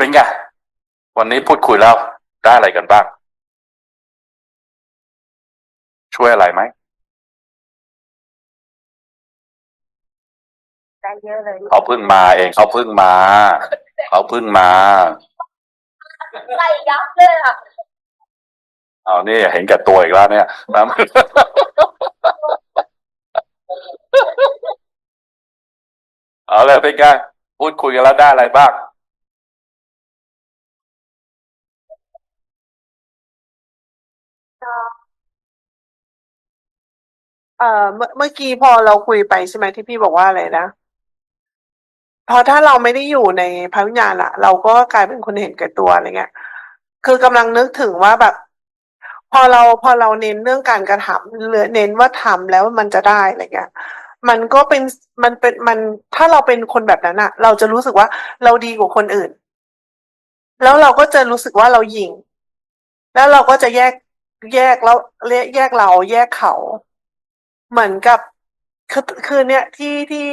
เป็นไง วันนี้พูดคุยแล้วได้อะไรกันบ้าง ช่วยอะไรไหมได้เยอะเลยเขาเพิ่งมาเองเขาเพิ่งมาเขาเพิ่งมาไล่ยับเลยอะเอานี่เห็นแก่ตัวอีกแล้วเนี่ยนะเอาเลยเป็นไงพูดคุยกันแล้วได้อะไรบ้าง เอ่อเมื่อเมื่อกี้พอเราคุยไปใช่ไหมที่พี่บอกว่าอะไรนะ พอถ้าเราไม่ได้อยู่ในพระวิญญาณละเราก็กลายเป็นคนเห็นแก่ตัวอะไรเงี้ย คือกำลังนึกถึงว่าแบบ พอเราพอเราเน้นเรื่องการกระทำหรือเน้นว่าทำแล้วมันจะได้อะไรเงี้ย มันก็เป็นมันเป็นมันถ้าเราเป็นคนแบบนั้นอะเราจะรู้สึกว่าเราดีกว่าคนอื่น แล้วเราก็จะรู้สึกว่าเราหยิ่ง แล้วเราก็จะแยก แยกแล้วแยกเราแยกเขา เหมือนกับคือคือเนี่ยที่ที่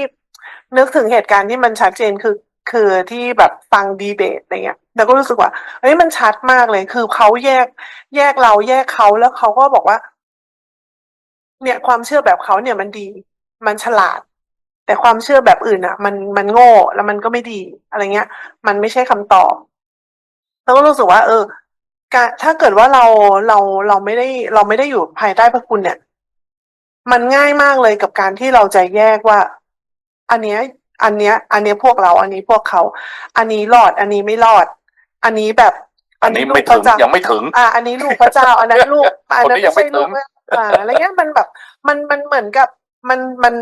นึกถึงเหตุการณ์ที่มันชัดเจนคือ คือที่แบบฟังดีเบตอะไรเงี้ยแล้วก็รู้สึกว่าเฮ้ยมันชัดมากเลย คือเขาแยก แยกเราแยกเขาแล้วเขาก็บอกว่า เนี่ยความเชื่อแบบเขาเนี่ยมันดี มันฉลาด แต่ความเชื่อแบบอื่นอะ มันมันโง่แล้วมันก็ไม่ดีอะไรเงี้ย มันไม่ใช่คำตอบแล้วก็รู้สึกว่า เออ การถ้าเกิดว่าเราเราเราไม่ได้เราไม่ได้อยู่ภายใต้พระคุณเนี่ย มันง่ายมากเลยกับการที่เราจะแยกว่า อันเนี้ย อันเนี้ย อันเนี้ยพวกเรา อันนี้พวกเขา อันนี้รอด อันนี้ไม่รอด อันนี้แบบ อันนี้ลูไม่กพถึระงเจ้ายังไม่ถึง อ่า อันนี้ลูกพระเจ้า อันนั้นลูกอันนั้นคนนี้ยังไม่ไม่ใช่ลูกถึงอ่าอะไรเงี้ยมันแบบ มันมันเหมือนกับมันมัน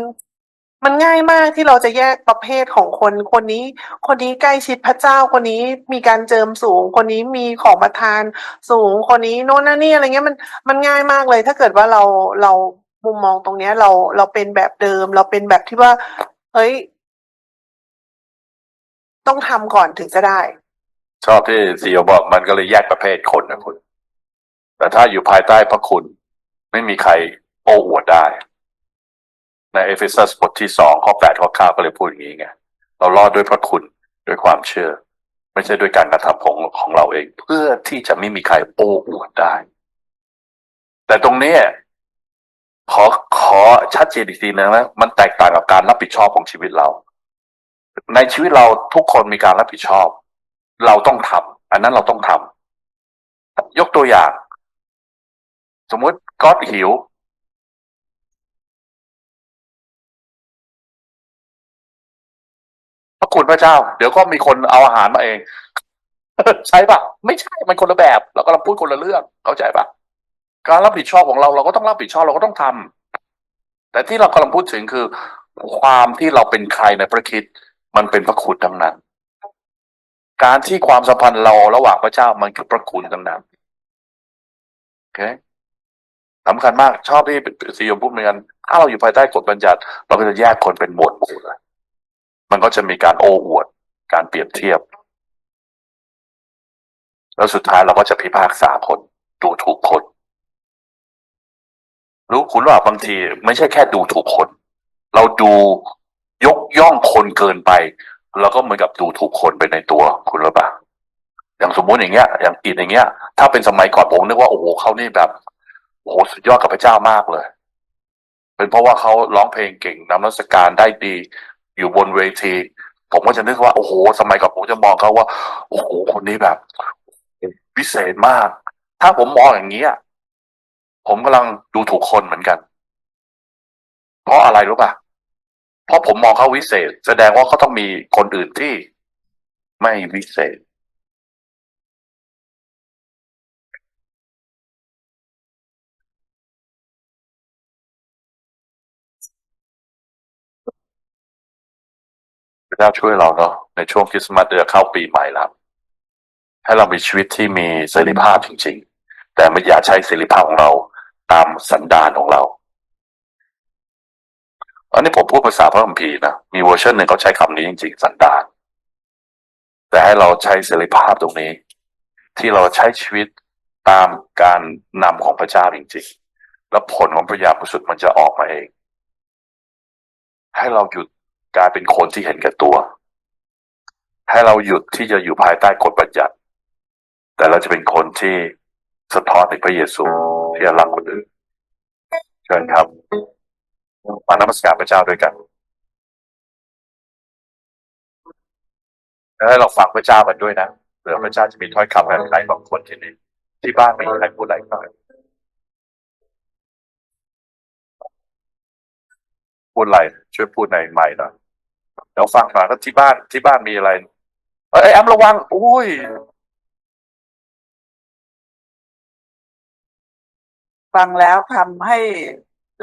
มันง่ายมากที่เราจะแยกประเภทของคน คนนี้ คนนี้ใกล้ชิดพระเจ้า คนนี้มีการเจิมสูง คนนี้มีของประทานสูง คนนี้โน่นนั่นนี่อะไรเงี้ยมันมันง่ายมากเลย ถ้าเกิดว่าเราเรามุมมองตรงเนี้ย เราเราเป็นแบบเดิม เราเป็นแบบที่ว่า เฮ้ย ต้องทำก่อนถึงจะได้ ชอบที่ซีอบอกมันก็เลยแยกประเภทคนนะคุณ แต่ถ้าอยู่ภายใต้พระคุณ ไม่มีใครโอ้อวดได้ ในเอเฟซัสบทที่สองข้อแปดข้อเก้าก็เลยพูดอย่างนี้ไงเรารอดด้วยพระคุณด้วยความเชื่อ ไม่ใช่ด้วยการกระทำของของเราเอง เพื่อที่จะไม่มีใครโอ้อวดได้ แต่ตรงนี้ขอขอชัดเจนอีกทีนึงนะมันแตกต่างกับการรับผิดชอบของชีวิตเรา ในชีวิตเราทุกคนมีการรับผิดชอบ เราต้องทำอันนั้นเราต้องทำยกตัวอย่าง สมมุติก๊อตหิว พระคุณพระเจ้า เดี๋ยวก็มีคนเอาอาหารมาเอง ใช่ปะไม่ใช่มันคนละแบบเรากำลังพูดคนละเรื่องเข้าใจปะการรับผิดชอบของเราเราก็ต้องรับผิดชอบเราก็ต้องทำแต่ที่เรากำลังพูดถึงคือ ความที่เราเป็นใครในพระคิดมันเป็นพระคุณทั้งนั้น การที่ความสัมพันธ์เราระหว่างพระเจ้ามันคือพระคุณทั้งนั้นโอเคสำคัญมากชอบที่ซียมพูดเหมือนกันถ้าเราอยู่ภายใต้กฎบัญญัติ เราก็จะแยกคนเป็นหมวดหมู่เลย มันก็จะมีการโอ้อวด การเปรียบเทียบ แล้วสุดท้ายเราก็จะพิพากษาคนดูถูกคนรู้คุณว่าบางทีไม่ใช่แค่ดูถูกคน เราดูยกย่องคนเกินไปเราก็เหมือนกับดูถูกคนไปในตัวคุณรู้ปะอย่างสมมุติอย่างเงี้ย อย่างอินอย่างเงี้ย ถ้าเป็นสมัยก่อนผมนึกว่าโอ้โหเขานี่แบบโอ้โหสุดยอดกับพระเจ้ามากเลย เป็นเพราะว่าเขาร้องเพลงเก่งนำนักการได้ดี อยู่บนเวที ผมก็จะนึกว่า โอ้โห สมัยก่อนผมจะมองเขาว่า โอ้โห คนนี้แบบพิเศษมาก ถ้าผมมองอย่างนี้ผมกำลังดูถูกคนเหมือนกัน เพราะอะไรรู้ป่ะ เพราะผมมองเขาวิเศษ แสดงว่าเขาต้องมีคนอื่นที่ไม่วิเศษ ระเจ้าช่วยเราเนาะในช่วงคริสต์มาสเดือนเข้าปีใหม่แล้วให้เรามีชีวิตที่มีเสรีภาพจริง ๆ แต่ไม่อย่าใช้เสรีภาพของเราตามสันดานของเรา อันนี้ผมพูดภาษาพระคัมภีร์นะ มีเวอร์ชันหนึ่งเขาใช้คำนี้จริง ๆ สันดาน แต่ให้เราใช้เสรีภาพตรงนี้ ที่เราใช้ชีวิตตามการนำของพระเจ้าจริง ๆ แล้วผลของพระยาประสุทธมันจะออกมาเอง ให้เราหยุด กลายเป็นคนที่เห็นแก่ตัว ให้เราหยุดที่จะอยู่ภายใต้กฎบัญญัติ แต่เราจะเป็นคนที่สะท้อนถึงพระเยซูที่จะรักคนอื่นเชิญครับ มานมัสการพระเจ้าด้วยกันแล้วให้เราฟังพระเจ้ากันด้วยนะเผื่อพระเจ้าจะมีถ้อยคำแบบใครบางคนที่นี่ที่บ้านมีใครพูดอะไรบ้างพูดอะไรช่วยพูดในใหม่หน่อย เดี๋ยวฟังหน่อยว่าที่บ้านที่บ้านมีอะไรเอ้ยแอมระวังอุ้ยฟังแล้วทำให้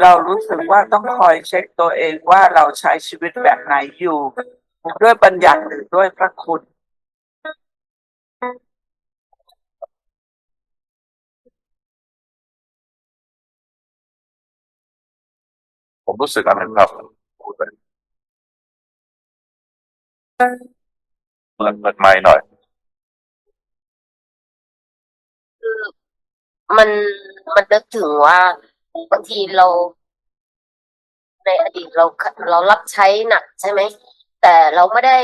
เรารู้สึกว่าต้องคอยเช็คตัวเองว่าเราใช้ชีวิตแบบไหนอยู่ ด้วยบัญญัติหรือด้วยพระคุณ ผมรู้สึกอันนั้นครับพูดไป เปิดเปิดไมค์หน่อยมันมันนึกถึงว่าบางทีเราในอดีตเราเรารับใช้หนักใช่ไหม แต่เราไม่ได้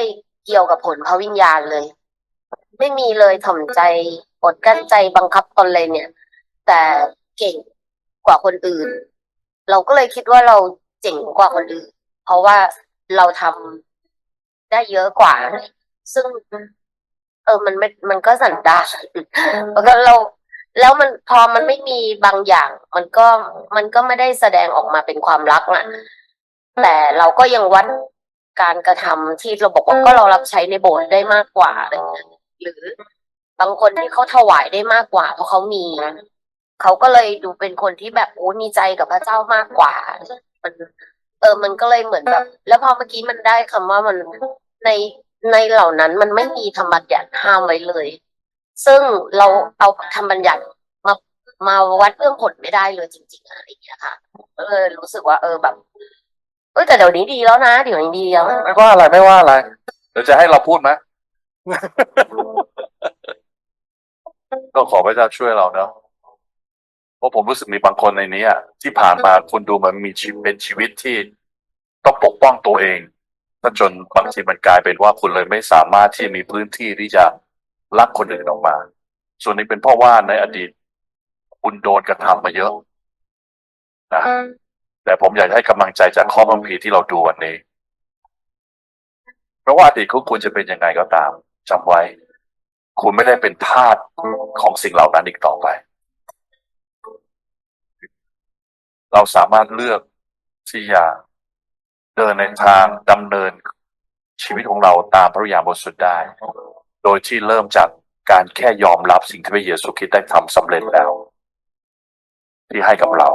เกี่ยวกับผลพระวิญญาณเลย ไม่มีเลยถ่อมใจอดกั้นใจบังคับตนเลยเนี่ย แต่เก่งกว่าคนอื่น เราก็เลยคิดว่าเราเจ๋งกว่าคนอื่น เพราะว่าเราทำ ได้เยอะกว่า ซึ่ง เออ มันไม่มันก็สันดานแล้วก็เรา แล้วมันพอมันไม่มีบางอย่าง มันก็มันก็ไม่ได้แสดงออกมาเป็นความรักนะแต่เราก็ยังวัดการกระทำที่เราบอกว่าก็เรารับใช้ในโบสถ์ได้มากกว่าอะไรเงี้ยหรือบางคนที่เขาถวายได้มากกว่า เพราะเขามีเขาก็เลยดูเป็นคนที่แบบโอ้มีใจกับพระเจ้ามากกว่ามัน เออ มันก็เลยเหมือนแบบ แล้วพอเมื่อกี้มันได้คำว่ามันในในเหล่านั้นมันไม่มีธรรมบัญญัติห้ามไว้เลย ซึ่งเราเอาธรรมบัญญัติมามาวัดเรื่องผลไม่ได้เลยจริง ๆอะไรอย่างเงี้ยค่ะก็เลยรู้สึกว่า เออแบบเออแต่เดี๋ยวนี้ดีแล้วนะเดี๋ยวนี้ดีแล้วไม่ว่าอะไรไม่ว่าอะไรเดี๋ยวจะให้เราพูดไหมก็ขอพระเจ้าช่วยเราเนาะ เพราะผมรู้สึกมีบางคนในนี้อะที่ผ่านมาคุณดูเหมันมีชีวิตเป็นชีวิตที่ต้องปกป้องตัวเองถ้าจนบางทีมันกลายเป็นว่าคุณเลยไม่สามารถที่มีพื้นที่ที่จะรักคนอื่นออกมา ส่วนนี้เป็นเพราะว่าในอดีต คุณโดนกระทำมาเยอะนะแต่ผมอยากให้กำลังใจจากข้อบังพีร์ที่เราดูวันนี้ เพราะว่าอดีตของคุณจะเป็นยังไงก็ตามจำไว้ คุณไม่ได้เป็นทาสของสิ่งเหล่านั้นอีกต่อไป เราสามารถเลือกที่จะเดินในทางดำเนินชีวิตของเราตามพระญาณบทสุดได้ โดยที่เริ่มจากการแค่ยอมรับสิ่งที่พระเยซูคริสต์ได้ทำสำเร็จแล้ว ที่ให้กับเรา